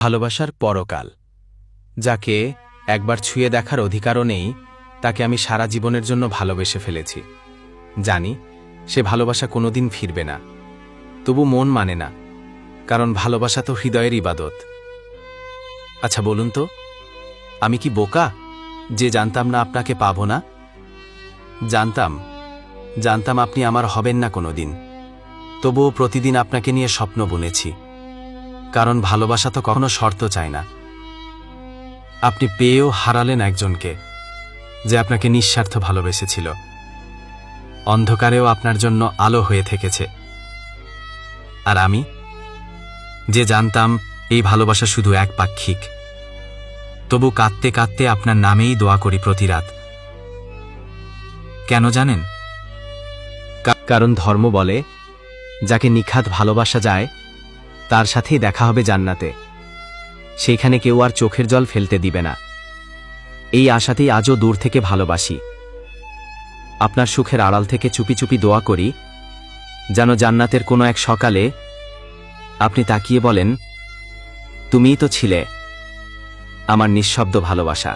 ভালোবাসার পরকাল, যাকে একবার ছুঁয়ে দেখার অধিকারও নেই, তাকে আমি সারা জীবনের জন্য ভালোবেসে ফেলেছি। জানি, সে ভালোবাসা কোনোদিন ফিরবে না। তবু মন মানে না, কারণ ভালোবাসা তো হৃদয়ের ইবাদত। আচ্ছা বলুন তো, আমি কি বোকা যে জানতাম না আপনাকে পাব না? জানতাম জানতাম আপনি আমার হবেন না কোনোদিন। তবুও প্রতিদিন আপনাকে নিয়ে স্বপ্ন বুনেছি। কারণ ভালোবাসা তো কখনো শর্ত চায় না। আপনি পেয়েও হারালেন একজনকে, যে আপনাকে নিঃস্বার্থ ভালোবেসেছিল। অন্ধকারেও আপনার জন্য আলো হয়ে থেকেছে। আর আমি, যে জানতাম এই ভালোবাসা শুধু এক পাক্ষিক, তবু কাঁদতে কাঁদতে আপনার নামেই দোয়া করি প্রতি রাত কেন জানেন? কারণ ধর্ম বলে, যাকে নিখাত ভালোবাসা যায় তার সাথেই দেখা হবে জান্নাতে। সেইখানে কেউ আর চোখের জল ফেলতে দিবে না। এই আশাতেই আজও দূর থেকে ভালোবাসি। আপনার সুখের আড়াল থেকে চুপি চুপি দোয়া করি, যেন জান্নাতের কোনো এক সকালে আপনি তাকিয়ে বলেন, তুমিই তো ছিলে, আমার নিঃশব্দ ভালোবাসা।